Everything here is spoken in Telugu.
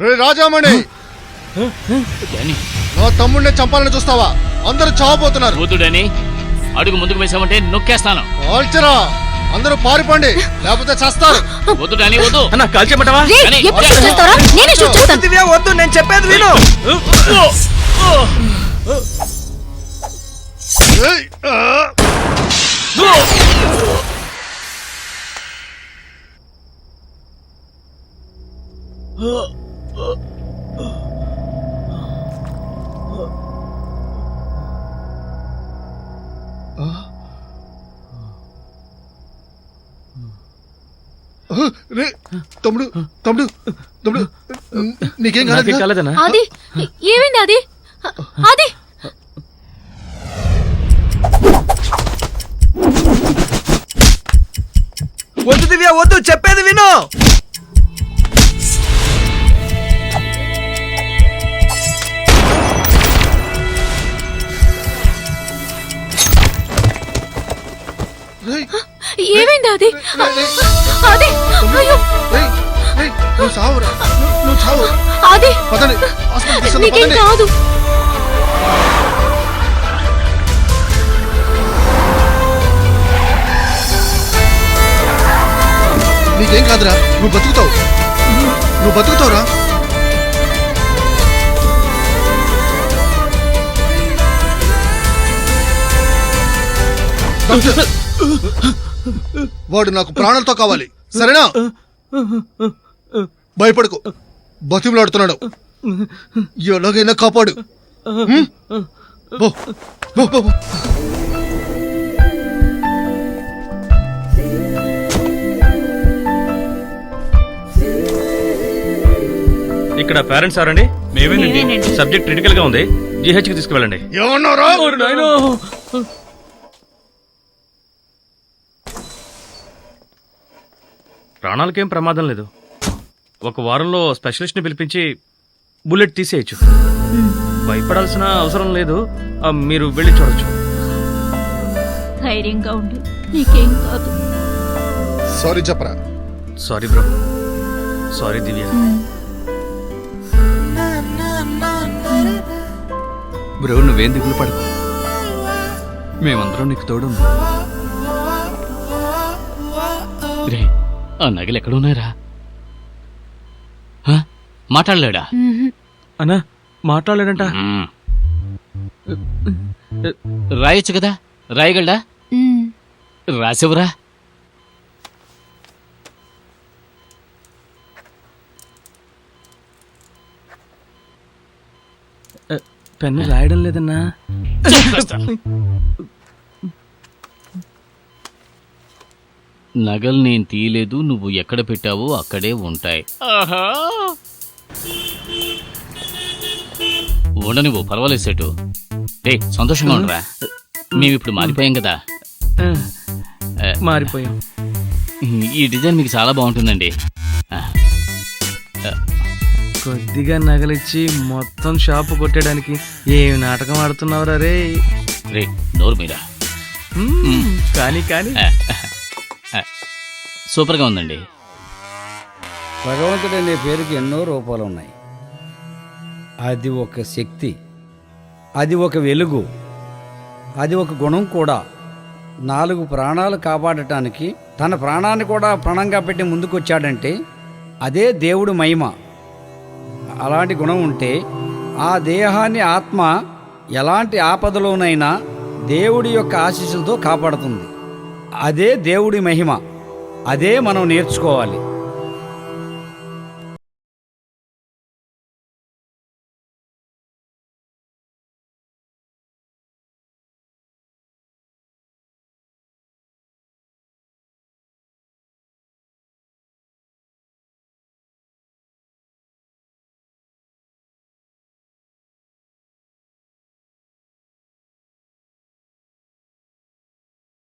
రే రాజామణి! డానీ. నా తమ్ముడిని చంపాలని చూస్తావా? అందరూ చావబోతున్నారు. వద్దు డానీ. అడుగు ముందుకు వేసామంటే నొక్కేస్తాను. కాల్చరా! అందరూ పారిపోండి. లేకపోతే చేస్తారు. వద్దు డానీ వద్దు. అన్న కాల్ చేయమంటావా రే కానీ- ఎప్పుడు షూట్ చేస్తారా? నేనే షూట్ చేస్తాను. దివ్య వద్దు నేను చెప్పేది విను. ఏయ్, ఆ! రే తమ్ముడు తమ్ముడు తమ్ముడు నీకేం నాకేం కాలేదు కాలేదన్నా? అది ఏమైంది అది అది వద్దు దివ్య వద్దు చెప్పేది విను! ఏమైంది అది అది అయ్యో! నువ్వు చావురా. నువ్వు- చావు. అది నీకేం. కాదు. నీకేం కాదురా నువ్వు బతుకుతావు. నువ్వు బతుకుతావురా. వాడు నాకు ప్రాణాలతో కావాలి. సరేనా? భయపడకు. బతిమలాడుతున్నాడు. ఎలాగైనా కాపాడు. ఇక్కడ పేరెంట్స్ ఎవరండి నేనేనండి. సబ్జెక్ట్ క్రిటికల్గా ఉంది. కి తీసుకువెళ్ళండి. ఏమన్నారా ప్రాణాలకేం ప్రమాదం లేదు. ఒక వారంలో స్పెషలిస్ట్ని పిలిపించి బుల్లెట్ తీసేయచ్చు. భయపడాల్సిన అవసరం లేదు. ఆ, మీరు వెళ్ళి చూడొచ్చు. ధైర్యంగా ఉండు. నీకేం కాదు. సారీ చెప్పరా? Sorry bro. Sorry Divya. Bro నువ్వేం దిగులు పడకు. మేమందరం నీకు తోడు రే ఆ నగలు ఎక్కడ ఉన్నాయరా హ? మాట్లాడలేడా? అన్నా మాట్లాడలేడంట. రాయొచ్చు కదా? రాయగలడా? రాసివరా పెన్ను రాయడం లేదన్నా. నగలు నేను తీయలేదు నువ్వు ఎక్కడ పెట్టావో అక్కడే ఉంటాయి. ఉండనివ్వు పర్వాలేదు సెటు. రే సంతోషంగా ఉండరా? మేము ఇప్పుడు మారిపోయాం కదా. మారిపోయాం. ఈ డిజైన్ మీకు చాలా బాగుంటుందండి. కొద్దిగా నగలిచ్చి మొత్తం షాపు కొట్టడానికి ఏం నాటకం ఆడుతున్నావురా రే? రే నోరు మీరా. కానీ కానీ. సూపర్గా ఉందండి. భగవంతుడు అనే పేరుకి ఎన్నో రూపాలు ఉన్నాయి. అది ఒక శక్తి అది ఒక వెలుగు అది ఒక గుణం కూడా. నాలుగు ప్రాణాలు కాపాడటానికి తన ప్రాణాన్ని కూడా ప్రాణంగా పెట్టి ముందుకొచ్చాడంటే అదే దేవుడు మహిమ. అలాంటి గుణం ఉంటే ఆ దేహాన్ని ఆత్మ ఎలాంటి ఆపదలోనైనా దేవుడి యొక్క ఆశీస్సులతో కాపాడుతుంది. అదే దేవుడి మహిమ. అదే మనం నేర్చుకోవాలి.